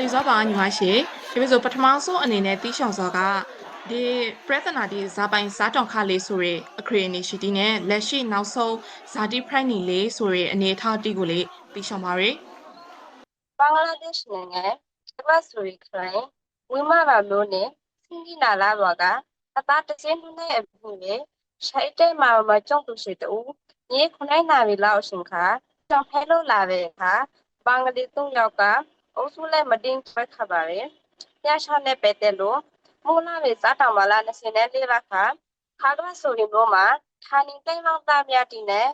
လေးစွာပါညီမရှိဒီလိုဆိုပထမဆုံးအနေနဲ့တီးရှောင်စွာကဒီပြဿနာဒီဇာပိုင်ဇာတောင်ခလေးဆိုရအခရီနေရှိတီနဲ့လက်ရှိနောက်ဆုံးဇာတိဖရိုက်နီလေးဆိုရအနေထားတီကိုလေးတီးရှောင်ပါရယ်ဘင်္ဂလားဒေ့ရှ်နိုင်ငံကမ္ဘာ့ဆိုရီခရိုင်ဝိမာရာမျိုးနဲ့စင်ကြီးနာလာဘောကအသားတစ်စင်းနဲ့အပြင်လေရှိုက်တဲ့မှာမကြုံသူရှိတူမြေခုနိုင်နာပြီလောက်ရှင်ခါကြောင်ဖဲလို့လာတဲ့အခါဘင်္ဂလီသုံးယောက်က အုပ်စုလိုက်မတင်ထွက်ခပါရယ်ပြရှာနဲ့ပဲတဲ့လို့မူလာပဲစားတောင်မလာ24ရက်ခါခါကမ္ဘာဆိုရီမျိုးမှာဌာနေတိုင်းမောင်သားများတည်နဲ့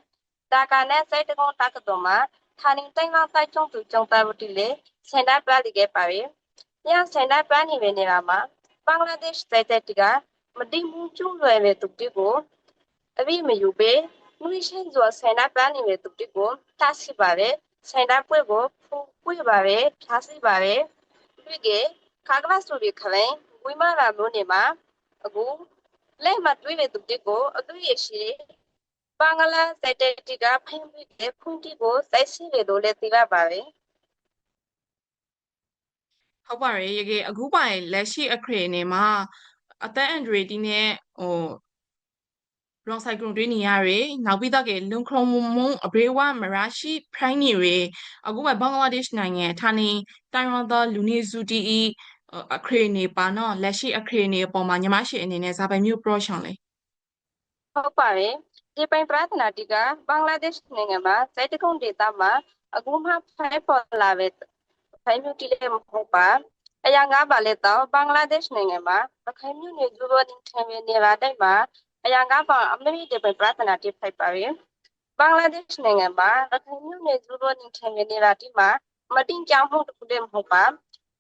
တာကာနဲ့စိတ်တကုန်းတက္ကသိုလ်မှာဌာနေတိုင်းမှာစိုက်ကျုံသူကျုံသားဝတီလေစင်တာပလိခဲ့ပါပြီ။ညစင်တာပနေပဲနေတာမှာဘင်္ဂလားဒေ့ရှ်တိုက်တဲ့တီကမတိမှုကျွလွယ်တဲ့သူတီကိုအဘိမယူပေနူရှင်းစွာစင်တာပနေတဲ့သူတီကိုတတ်စီပါပဲစင်တာပွဲကိုဖူ ပွေပါပဲဖြားစီပါပဲပြီးကခါကလာဆိုပြီးခလိုင်းဝိမာရာမျိုးနေမှာအခုလက်မတွေးတဲ့သူတီကိုအသွေးရရှိဘင်္ဂလားတိုက်တဲ့တီကဖိမ့်ပြီးတဲ့ဖွင့်တီကိုစိုက်စီတယ်လို့လည်းသိရပါတယ်ဟုတ်ပါရဲ့ရေကေအခုပိုင်လက်ရှိအခရီနေမှာအသက်အန်ဒရီတီနဲ့ဟို ရောဆိုင်ကရွန်တွင်းနေရရနောက်ပြီးတော့ကလွန်ခရုံမုံအဘရေဝမရာရှိဖရိုင်းနေရအခုမှဘင်္ဂလားဒေ့ရှ်နိုင်ငံဌာနေတိုင်ဝမ်သားလူနေစုတီအီအခရီနေပါနော်လက်ရှိအခရီနေအပေါ်မှာညီမရှိအနေနဲ့ဇာပိုင်မျိုးပရော့ရှောင်းလေဟုတ်ပါတယ်ဒီပိုင်ပရသနာတီကဘင်္ဂလားဒေ့ရှ်နိုင်ငံမှာစိုက်တကုန်းဒေသမှာအခုမှဖိုင်ပေါ်လာပဲဖိုင်မြူတီလည်းမဟုတ်ပါအရာငါးပါလေတော့ဘင်္ဂလားဒေ့ရှ်နိုင်ငံမှာရခိုင်မြို့နယ်ဂျူဘောတင်ထံနေရာတိုက်မှာ အရာငါးပါအမေရိဒီပိုင်ပရသနာတီဖိုက်ပါရင်ဘင်္ဂလားဒေ့ရှ်နိုင်ငံမှာရခိုင်မြို့နယ်ဂျူဘောတင်ထံနေရာတိမှာမတင်ကြောင်မှုတစ်ခုတည်းမဟုတ်ပါ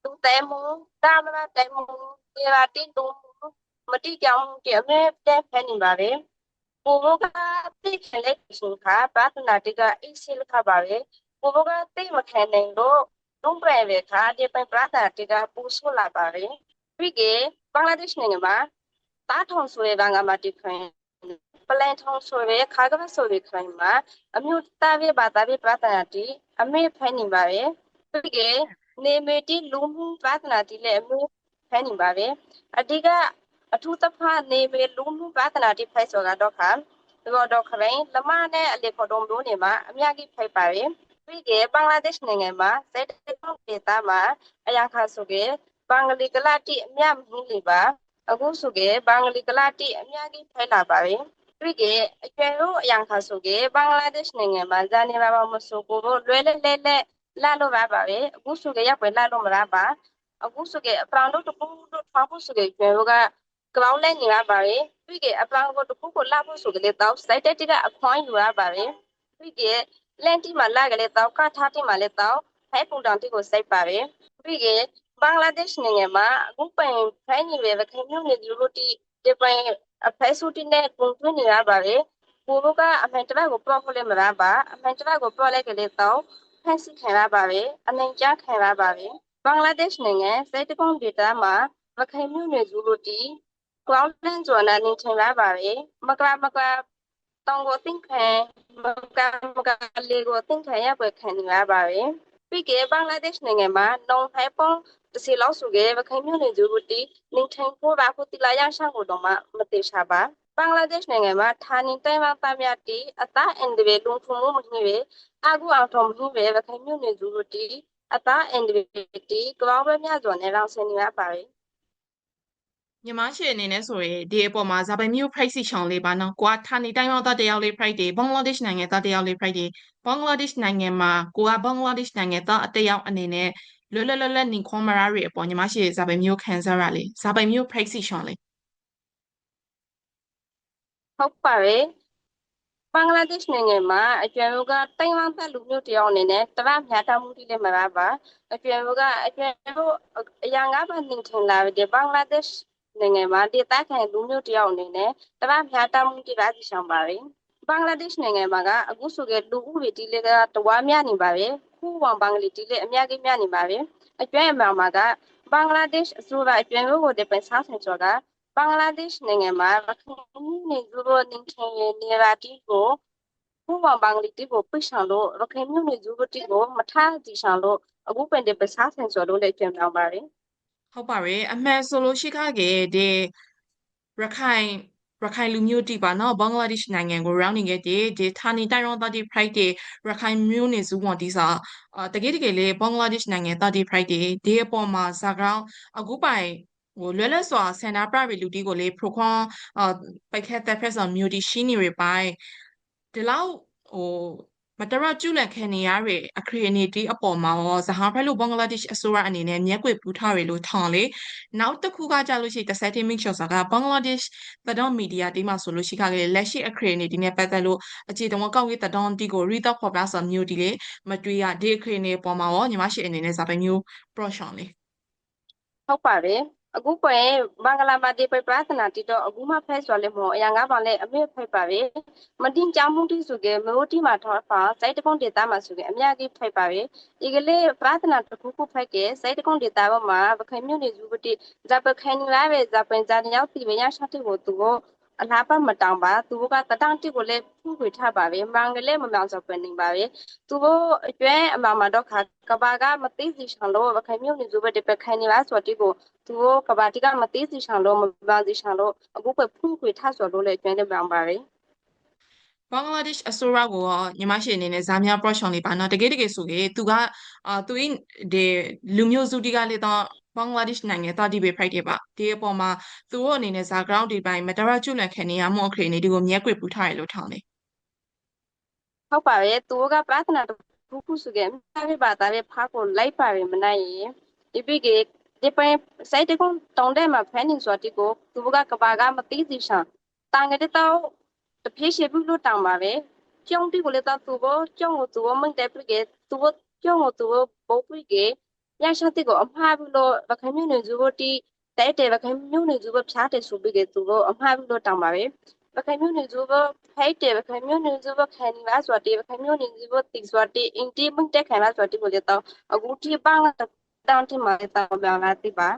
သူတဲမှုတာမနာတဲမှုနေရာတိတူမတိကြောင်မှုတည်းအမေတဲဖဲနေပါပဲကိုဘကတိခဲလက်ရှင်ခါပါတနာတိကအစ်စီလခပါပဲကိုဘကတိမခဲနိုင်လို့တုံးပဲပဲခါဒီပိုင်ပရတာတိကပူဆိုလာပါပဲပြီးကဘင်္ဂလားဒေ့ရှ်နိုင်ငံမှာ တားထုံဆိုရတဲ့ကမှာဒီခွင်ပလန်ထုံဆိုရခါကမဆိုရခွင်မှာအမျိုးတာပြပါတာပြပရတာတိအမေဖိုင်နေပါပဲပြီးကနေမေတိလူမှုပရတာတိလည်းအမေဖိုင်နေပါပဲအဓိကအထူးသဖြင့်နေပေလူမှုပဒနာတိဖိုက်ဆိုကတော့ခါတော့တော့ခရင်လမနဲ့အလေခေါ်တုံလို့နေမှာအများကြီးဖိုက်ပါရင်ပြီးကဘင်္ဂလားဒေ့ရှ်နိုင်ငံမှာစက်တက်ဒေသမှာအရာခါဆိုကဘင်္ဂလီကလတိအများမင်းလီပါ အခုဆိုကဘင်္ဂလီကလတိအများကြီးဖိုက်လာပါရင်ပြီးကအကျွဲတို့အရာခါဆိုကဘင်္ဂလားဒေ့ရှ်နိုင်ငံမှာဇာနေပါမဆိုကိုတို့လွဲလဲလဲလဲလာလို့ပါပါပဲအခုဆိုကရပ်ပွဲလာလို့မလားပါအခုဆိုကအပရောင်တို့တပူတို့ထွားဖို့ဆိုကကျွဲတို့က ground နဲ့နေရပါတယ်ပြီးကအပလောင်ကိုတစ်ခုကိုလာဖို့ဆိုကြလေတော့ site တက်ကအခွင့်ယူရပါတယ်ပြီးကလန်တီမှာလာကြလေတော့ကထားတီမှာလေတော့ဖဲပုံတောင်တီကိုစိုက်ပါတယ်ပြီးက ဘင်္ဂလားဒေ့ရှ်နိုင်ငံမှာအခုပိုင်ဖိုင်နေပဲခင်မျိုးနေဒီလိုတီဒီပိုင်အဖဲဆူတီနဲ့ပုံသွင်းနေရပါတယ်ကိုတို့ကအမှန်တပတ်ကိုပြောဖို့လည်းမရပါအမှန်တပတ်ကိုပြောလိုက်ကြလေတော့ဖန်စီခံရပါတယ်အနိုင်ကျခံရပါတယ်ဘင်္ဂလားဒေ့ရှ်နိုင်ငံစိတ်တကုန်းဒေတာမှာရခိုင်မြို့နယ်ဇူလိုတီ ground plan ဇွန်နာနေထိုင်လာပါပဲမကမကတောင်ကိုသင်ခံမကမကလေကိုသင်ခံရပွဲခံနေလာပါပဲပြီးကဘင်္ဂလားဒေ့ရှ်နိုင်ငံမှာနောင်ဟိုင်ပွန် တစ်စီလောက်ဆိုခဲ့ဗခိုင်မြို့နယ်ဂျူဘူတီနေထိုင်ဖို့ပါဖို့တိလာရရှောင်းကိုတော့မှမသေးချပါဘင်္ဂလားဒေ့ရှ်နိုင်ငံမှာဌာနေတိုင်းမှာတာမြတီအသားအန်ဒီဗေလုံဖုံမှုမနှိပဲအကူအောင်ထုံမှုပဲဗခိုင်မြို့နယ်ဂျူဘူတီအသားအန်ဒီဗေတီကပောင်းပဲမြစွာနဲ့လောင်ဆင်းနေရပါပဲညီမရှိအနေနဲ့ဆိုရင်ဒီအပေါ်မှာဇာပိုင်မျိုး price ရှောင်းလေးပါနော်။ကိုကဌာနေတိုင်းမှာသားတယောက်လေး price တွေဘင်္ဂလားဒေ့ရှ်နိုင်ငံသားတယောက်လေး price တွေဘင်္ဂလားဒေ့ရှ်နိုင်ငံမှာကိုကဘင်္ဂလားဒေ့ရှ်နိုင်ငံသားအတယောက်အနေနဲ့ လွတ်လွတ်လပ်လပ်နေခွန်မရာတွေအပေါ်ညီမရှိဇာပိုင်မျိုးခံစားရလေဇာပိုင်မျိုး price ရှောင်းလေးဟုတ်ပါတယ်ဘင်္ဂလားဒေ့ရှ်နိုင်ငံမှာအကျွမ်းတို့ကတိုင်ဝမ်ဘက်လူမျိုးတယောက်အနေနဲ့တရမြာတာမှုတိလည်းမရပါအကျွမ်းတို့ကအကျွမ်းတို့အရာငါးပါးနေထိုင်လာတဲ့ဘင်္ဂလားဒေ့ရှ်နိုင်ငံမှာဒေသခံလူမျိုးတယောက်အနေနဲ့တရမြာတာမှုတိပါစီဆောင်ပါပဲဘင်္ဂလားဒေ့ရှ်နိုင်ငံမှာကအခုဆိုကလူဦးရေတိလည်းကတဝါများနေပါပဲ ခုဝံဘင်္ဂလီတိလည်းအများကြီးများနေပါပဲအကျွမ်းအမှန်မှာကဘင်္ဂလားဒေ့ရှ်အစိုးရအကျွမ်းတို့ကိုတပန်စားဆင်ကြောကဘင်္ဂလားဒေ့ရှ်နိုင်ငံမှာရခိုင်နေသူတို့နေထိုင်နေရာတီကိုဘုံဘင်္ဂလီတီကိုပိတ်ဆောင်လို့ရခိုင်မြို့နယ်ဇူဘတီကိုမထားတီဆောင်လို့အခုပင်တဲ့ပစားဆန်ဆိုလို့လည်းပြန်ပြောင်းပါတယ်ဟုတ်ပါတယ်အမှန်ဆိုလို့ရှိခခဲ့တဲ့ရခိုင် ရခိုင်လူမျိုးတိပါနော်ဘင်္ဂလားဒေ့ရှ်နိုင်ငံကိုရောက်နေခဲ့တဲ့ဒီဌာနေတိုင်းရောသားတိ pride တဲ့ရခိုင်မျိုးနေစုဝန်ဒီစာအာတကယ်တကယ်လေဘင်္ဂလားဒေ့ရှ်နိုင်ငံသားတိ pride တဲ့ဒီအပေါ်မှာဇာကောင်းအခုပိုင်ဟိုလွယ်လွယ်စွာစင်တာပြရလူတီကိုလေပရိုခွန်အာပိုက်ခက်တဲ့ဖက်ဆန်မျိုးတီရှိနေရပိုင်ဒီလောက်ဟို မတရကျူလန်ခံနေရတဲ့အခရီးအနေတီအပေါ်မှာရောဇဟာဖက်လို့ဘင်္ဂလားဒေ့ရှ်အစိုးရအနေနဲ့မျက်ကွယ်ပူထားရလို့ထောင်လေနောက်တစ်ခုကကြလို့ရှိရင် the setting make sure ကဘင်္ဂလားဒေ့ရှ်သတောင်မီဒီယာတီမှာဆိုလို့ရှိခခဲ့လက်ရှိအခရီးအနေတီနဲ့ပတ်သက်လို့အခြေတုံးကောက်ရေးသတောင်တီကို read up ဖော်ပြစာမျိုးတီလေမတွေ့ရဒီအခရီးအနေပေါ်မှာရောညီမရှိအနေနဲ့ဇာပဲမျိုး promotion လေဟုတ်ပါတယ် အခုပွင့်ဘင်္ဂလားမာတီပဲပရသနာတီတော့အခုမှဖဲဆိုလဲမောအရာငါးပါလဲအမေဖိုက်ပါပဲမတင်ကြောင်မှုတိဆိုကမိုးတိမှာထောဖာစိုက်တကုန်းဒေတာမှာဆိုကအများကြီးဖိုက်ပါပဲဒီကလေးပရသနာတခုခုဖိုက်ကစိုက်တကုန်းဒေတာပေါ်မှာပခိုင်မြို့နေစုပတိဇပခိုင်လာပဲဇပန်ဇာတယောက်တီမရရှာတိကိုသူကို အလားပါမတောင်ပါသူကတတန်းတိကိုလည်းဖူးခွေထားပါပဲမင်္ဂလေးမမြောင်စပန်နေပါပဲသူတို့အကျွဲအမမတော့ခါကဘာကမသိစီဆောင်လို့ပခိုင်မြို့နေစုပတိပခိုင်နေလားဆိုတိကိုသူတို့ကဘာတိကမသိစီဆောင်လို့မပါစီဆောင်လို့အခုပဲဖူးခွေထဆိုလို့လည်းကျွမ်းနေပါပါတယ် ဘင်္ဂလားဒေ့ရှ်အစိုးရကိုရောညီမရှိအနေနဲ့ဇာမြ promotion လေးပါနော်တကယ်တကယ်ဆိုရင်သူကအာသူဤဒီလူမျိုးစုတီကလေးတော့ဘင်္ဂလားဒေ့ရှ်နိုင်ငံတာဒီဘေဖိုက်တယ်ပါဒီအပေါ်မှာသူတို့အနေနဲ့ဇာ ground ဒီပိုင်းမတရကျွလန်ခံနေရမှုအခရီးနေဒီကိုမြက်ကွေပူထားရလို့ထောင်းတယ်ဟုတ်ပါရဲ့သူတို့ကပရသနာတခုခုဆိုခဲ့မြတ်ပါတာပဲဖားကိုလိုက်ပါပဲမနိုင်ရင်ဒီပိကေဒီပိုင်းစိုက်တကုန်းတောင်းတဲ့မှာဖန်နေဆိုတိကိုသူတို့ကကဘာကမသိစီဆောင်တန်ငတဲ့တော့ တဖြည်းရှိဘူးလို့တောင်းပါပဲကျောင်းတိကိုလည်းတော့သူတို့ကျောင်းကိုသူတို့မိတ်တဲ့ပိကေသူတို့ကျောင်းကိုသူတို့ဘောပိကေရရှာတိကိုအမှားဘူးလို့ဗခိုင်မြို့နေစုတို့တိတဲ့တဲ့ဗခိုင်မြို့နေစုဘဖြားတဲ့ဆိုပိကေသူတို့အမှားဘူးလို့တောင်းပါပဲဘခိုင်မျိုးနေစုဘဖိုက်တယ်ဘခိုင်မျိုးနေစုဘခံနေလားဆိုတော့ဘခိုင်မျိုးနေစုဘတိဆိုတော့အင်တီမင့်တက်ခံလားဆိုတော့ဒီကိုလေတော့အခုဒီပန်းတောင်းတင်မှာတောင်းပြောင်းလာတိပါ